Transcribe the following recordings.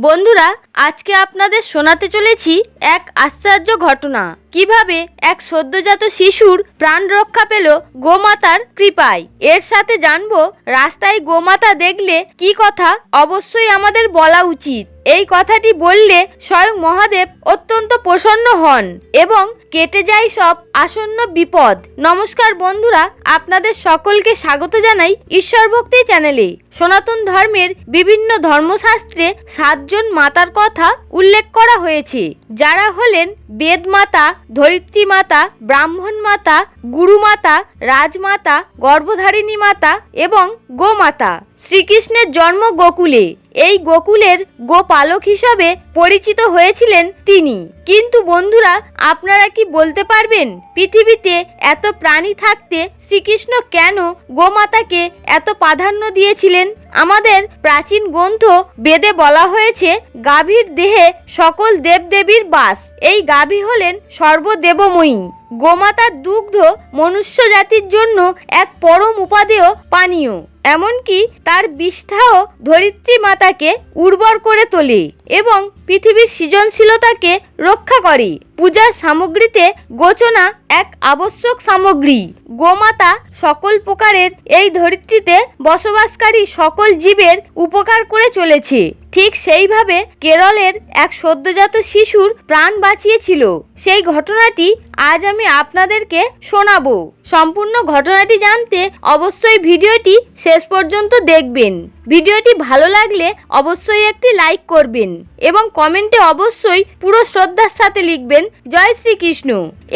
বন্ধুরা, আজকে আপনাদের শোনাতে চলেছি এক আশ্চর্য ঘটনা। কীভাবে এক সদ্যজাত শিশুর প্রাণ রক্ষা পেল গোমাতার কৃপায়? এর সাথে জানব, রাস্তায় গোমাতা দেখলে কি কথা? অবশ্যই আমাদের বলা উচিত। এই কথাটি বললে স্বয়ং মহাদেব অত্যন্ত প্রসন্ন হন এবং কেটে যায় সব আসন্ন বিপদ। নমস্কার বন্ধুরা, আপনাদের সকলকে স্বাগত জানাই ঈশ্বর ভক্তি চ্যানেলে। সনাতন ধর্মের বিভিন্ন ধর্মশাস্ত্রে সাতজন মাতার কথা উল্লেখ করা হয়েছে। যারা হলেন বেদ মাতা ধরিত্রী মাতা, ব্রাহ্মণ মাতা গুরু মাতা রাজমাতা, গর্ভধারিণী মাতা এবং গোমাতা। শ্রীকৃষ্ণের জন্ম গোকুলে। এই গোকুলের গোপালক হিসাবে পরিচিত হয়েছিলেন তিনি। কিন্তু বন্ধুরা, আপনারা কি বলতে পারবেন, পৃথিবীতে এত প্রাণী থাকতে শ্রীকৃষ্ণ কেন গোমাতাকে এত প্রাধান্য দিয়েছিলেন? আমাদের প্রাচীন গ্রন্থ বেদে বলা হয়েছে, গাভীর দেহে সকল দেবদেবীর বাস। এই গাভী হলেন সর্বদেবময়ী। গোমাতার দুগ্ধ মনুষ্য জাতির জন্য এক পরম উপাদেয় পানীয়। এমনকি তার বিষ্ঠাও ধরিত্রী মাতাকে উর্বর করে তোলে এবং পৃথিবীর সৃজনশীলতাকে রক্ষা করে। পূজার সামগ্রীতে গোচনা এক আবশ্যক সামগ্রী। গোমাতা সকল প্রকারের এই ধরিত্রীতে বসবাসকারী সকল জীবের উপকার করে চলেছে। ঠিক সেইভাবে কেরলের এক সদ্যজাত শিশুর প্রাণ বাঁচিয়েছিল। সেই ঘটনাটি আজ আমি আপনাদেরকে শোনাবো। সম্পূর্ণ ঘটনাটি জানতে অবশ্যই ভিডিওটি শেষ পর্যন্ত দেখবেন। ভিডিওটি ভালো লাগলে অবশ্যই একটি লাইক করবেন এবং কমেন্টে অবশ্যই পুরো শ্রদ্ধার সাথে লিখবেন, জয় শ্রীকৃষ্ণ।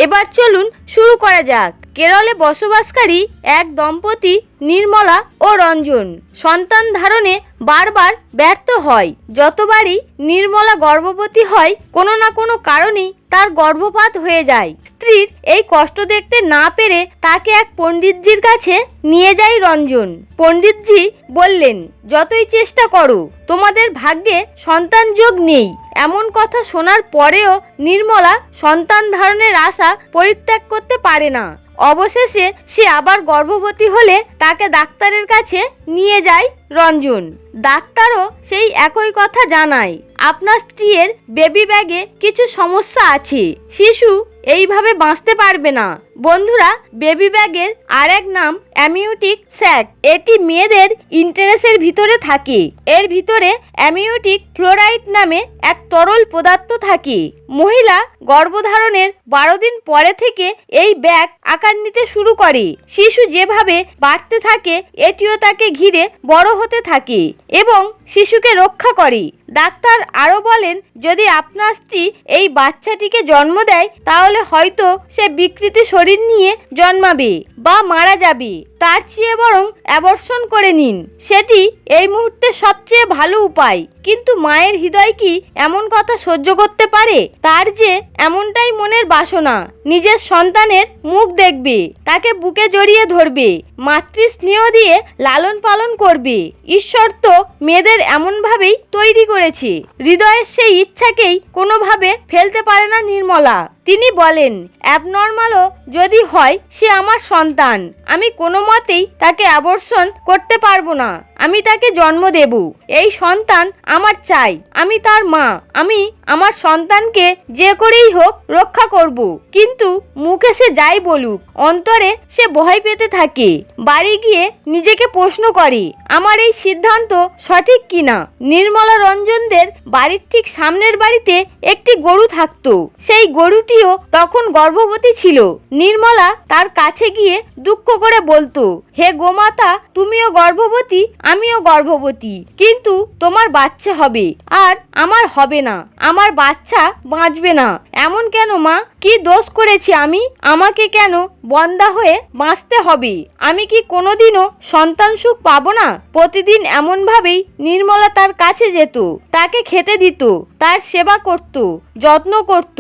এবার চলুন শুরু করা যাক। কেরলে বসবাসকারী এক দম্পতি নির্মলা ও রঞ্জন সন্তান ধারণে বারবার ব্যর্থ হয়। যতবারই নির্মলা গর্ভবতী হয়, কোনো না কোনো কারণেই তার গর্ভপাত হয়ে যায়। স্ত্রীর এই কষ্ট দেখতে না পেরে তাকে এক পণ্ডিতজির কাছে নিয়ে যায় রঞ্জন। পণ্ডিতজি বললেন, যতই চেষ্টা করো, তোমাদের ভাগ্যে সন্তান যোগ নেই। এমন কথা শোনার পরেও নির্মলা সন্তান ধারণের আশা পরিত্যাগ করতে পারে না। অবশেষে সে আবার গর্ভবতী হলে তাকে ডাক্তারের কাছে নিয়ে যায় রঞ্জন। ডাক্তারও সেই একই কথা জানায়। আপনার স্ত্রীর বেবি ব্যাগে কিছু সমস্যা আছে। শিশু এইভাবে বাঁচতে পারবে না। বন্ধুরা বেবি ব্যাগের আরেক নাম অ্যামিউটিক স্যাক এটি মেয়েদের ইন্টারেসের ভিতরে থাকে। এর ভিতরে অ্যামিউটিক ফ্লোরাইড নামে এক তরল পদার্থ থাকে। মহিলা গর্ভধারণের বারো দিন পরে থেকে এই ব্যাগ আকার নিতে শুরু করে। শিশু যেভাবে বাড়তে থাকে, এটিও তাকে ঘিরে বড় হতে থাকে এবং শিশুকে রক্ষা করে। ডাক্তার আরও বলেন, যদি আপনার স্ত্রী এই বাচ্চাটিকে জন্ম দেয়, তাহলে হয়তো সে বিকৃতি শরীর নিয়ে জন্মাবে বা মারা যাবে। তার চেয়ে বরং অ্যাবর্ষণ করে নিন। সেটি এই মুহূর্তে সবচেয়ে ভালো উপায়। কিন্তু মায়ের হৃদয় কি এমন কথা সহ্য করতে পারে? তার যে এমনটাই মনের বাসনা। নিজের সন্তানের মুখ দেখবে, তাকে বুকে জড়িয়ে ধরবে মাতৃ স্নেহ দিয়ে লালন পালন করবে। ঈশ্বর তো মেয়েদের এমনভাবেই তৈরি করেছে। হৃদয়ের সেই ইচ্ছাকেই কোনোভাবে ফেলতে পারে না নির্মলা। তিনি বলেন, অ্যাবনর্মালও যদি হয়, সে আমার সন্তান। আমি কোনো মতেই তাকে আবর্ষণ করতে পারব না। আমি তাকে জন্ম দেব। এই সন্তান আমার চাই। আমি তার মা। আমি আমার সন্তানকে যে করেই হোক রক্ষা করব। কিন্তু মুখে সে যাই বলুক, অন্তরে সে ভয় পেতে থাকে। বাড়ি গিয়ে নিজেকে প্রশ্ন করে, আমার এই সিদ্ধান্ত সঠিক কিনা? নির্মলা রঞ্জনদের বাড়ির ঠিক সামনের বাড়িতে একটি গরু থাকতো। সেই গরুটিও তখন গর্ভবতী ছিল। নির্মলা তার কাছে গিয়ে দুঃখ করে বলতো হে গোমাতা তুমিও গর্ভবতী আমিও গর্ভবতী। কিন্তু তোমার বাচ্চা হবে। আর আমার হবে না, আমার বাচ্চা বাঁচবে না। এমন কেন মা? কি দোষ করেছি আমি? আমাকে কেন বন্দা হয়ে বাঁচতে হবে? আমি কি কোনোদিনও সন্তান সুখ পাবো না? প্রতিদিন এমনভাবেই নির্মলা তার কাছে যেত, তাকে খেতে দিত, তার সেবা করত, যত্ন করত,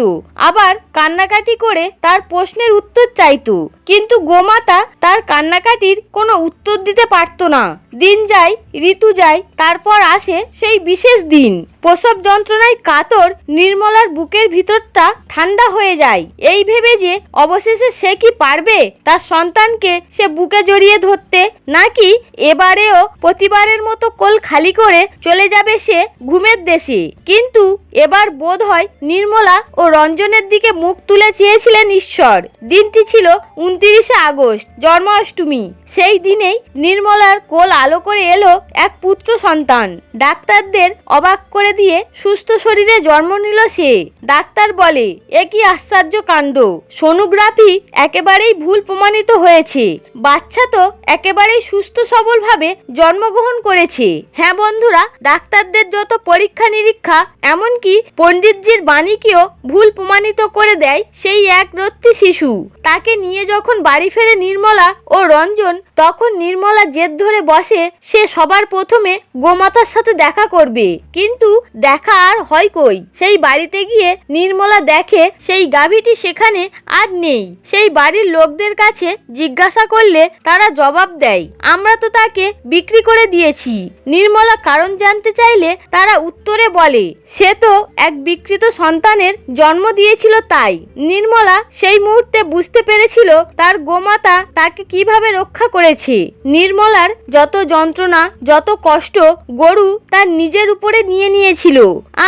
আবার কান্নাকাটি করে তার প্রশ্নের উত্তর চাইত। কিন্তু গোমাতা তার কান্নাকাটির কোনো উত্তর দিতে পারতো না। দিন যায়, ঋতু যায়, তারপর আসে সেই বিশেষ দিন। প্রসব যন্ত্রণায় কাতর নির্মলার বুকের ভিতরটা ঠান্ডা হয়ে যায়। এই ভেবে যে অবশেষে সে কি পারবে? তার সন্তানকে সে বুকে জড়িয়ে ধরতে, নাকি এবারেও প্রতিবারের মতো কোল খালি করে চলে যাবে সে ঘুমের দেশে? কিন্তু এবার বোধ হয় নির্মলা ও রঞ্জনের দিকে মুখ তুলে চেয়েছিলেন ঈশ্বর। দিনটি ছিল উনতিরিশে আগস্ট, জন্মাষ্টমী। সেই দিনেই নির্মলার কোল আলো করে এলো এক পুত্র সন্তান। ডাক্তারদের অবাক করে দিয়ে সুস্থ শরীরে জন্ম নিল সে। ডাক্তার বলে, এ কি আশ্চর্য কাণ্ড। সোনোগ্রাফি একেবারেই ভুল প্রমাণিত হয়েছে। বাচ্চা তো একেবারেই সুস্থ সবলভাবে জন্মগ্রহণ করেছে। হ্যাঁ বন্ধুরা, ডাক্তারদের যত পরীক্ষা নিরীক্ষা এমনকি পণ্ডিতজির বাণীকেও ভুল প্রমাণিত করে দেয় সেই এক রত্তি শিশু। তাকে নিয়ে যখন বাড়ি ফেরে নির্মলা ও রঞ্জন, তখন নির্মলা জেদ ধরে বসে, সে সবার প্রথমে গোমাতার সাথে দেখা করবে। কিন্তু দেখা আর হয় কই? সেই বাড়িতে গিয়ে নির্মলা দেখে সেই গাভীটি সেখানে আর নেই। সেই বাড়ির লোকদের কাছে জিজ্ঞাসা করলে তারা জবাব দেয়, আমরা তো তাকে বিক্রি করে দিয়েছি। নির্মলা কারণ জানতে চাইলে তারা উত্তরে বলে, সে তো এক বিকৃত সন্তানের জন্ম দিয়েছিল তাই। নির্মলা সেই মুহূর্তে বুঝতে পেরেছিল তার গোমাতা তাকে কীভাবে রক্ষা করেছে। নির্মলার যত যন্ত্রণা, যত কষ্ট গরু তার নিজের উপরে নিয়ে নিয়েছিল।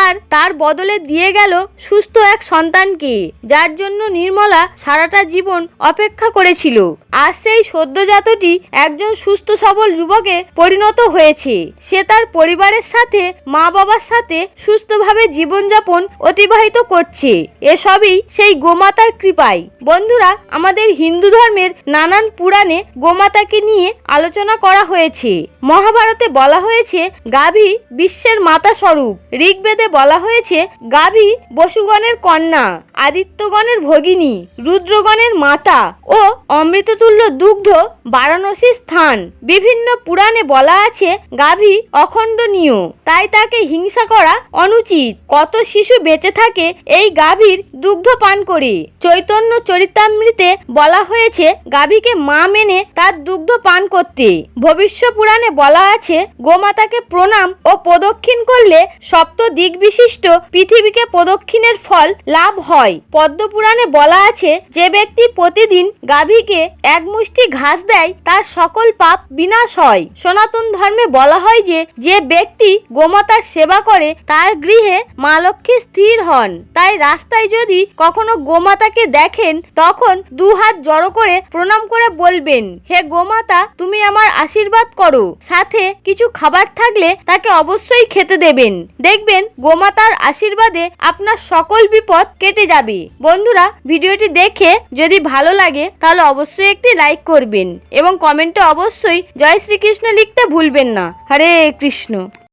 আর তার বদলে দিয়ে গেল সুস্থ এক সন্তানকে, যার জন্য নির্মলা সারাটা জীবন অপেক্ষা করেছিল। আজ সেই সদ্যজাতটি একজন সুস্থ সবল যুবকে পরিণত হয়েছে। সে তার পরিবারের সাথে মা বাবার সাথে সুস্থভাবে জীবনযাপন অতিবাহিত করছে। এসবই সেই গোমাতার কৃপায়। বন্ধুরা, আমাদের হিন্দু ধর্মের নানান পুরাণে গোমাতাকে নিয়ে আলোচনা করা হয়েছে। মহাভারতে বলা হয়েছে, গাভী বিশ্বের মাতা স্বরূপ ঋগ্বেদে বলা হয়েছে, গাভী বসুগণের কন্যা, আদিত্যগণের ভগিনী, রুদ্রগণের মাতা ও অমৃততুল্য দুগ্ধ বারাণসী স্থান। বিভিন্ন পুরাণে বলা আছে, গাভী অখণ্ডনীয়, তাই তাকে হিংসা করা অনুচিত। কত শিশু বেঁচে থাকে, এই গাভীর দুগ্ধ পান করে। চৈতন্য চরিতামৃতে বলা হয়েছে, গাভীকে মা মেনে তার দুগ্ধ পান করতে। ভবিষ্য পুরাণে বলা আছে, গোমাতাকে প্রণাম ও প্রদক্ষিণ করলে সপ্ত দিক বিশিষ্ট পৃথিবীকে প্রদক্ষিণের ফল লাভ হয়। পদ্ম পুরাণে বলা আছে, যে ব্যক্তি প্রতিদিন গাভীকে এক মুষ্টি ঘাস দেয়, তার সকল পাপ বিনাশ হয়। সনাতন ধর্মে বলা হয় যে যে ব্যক্তি গোমাতার সেবা করে, তার গৃহে মা লক্ষ্মী স্থির হন। তাই রাস্তায় যদি কখনো গোমাতাকে দেখেন, তখন দু হাত জড়ো করে প্রণাম করে বলবেন, হে গোমাতা, তুমি আমার আশীর্বাদ করো। সাথে কিছু খাবার থাকলে তাকে অবশ্যই খেতে দেবেন। দেখবেন গোমাতার আশীর্বাদে আপনার সকল বিপদ কেটে যাবে। বন্ধুরা, ভিডিওটি দেখে যদি ভালো লাগে, তাহলে অবশ্যই একটি লাইক করবেন এবং কমেন্টে অবশ্যই জয় শ্রীকৃষ্ণ লিখতে ভুলবেন না। হরে কৃষ্ণ।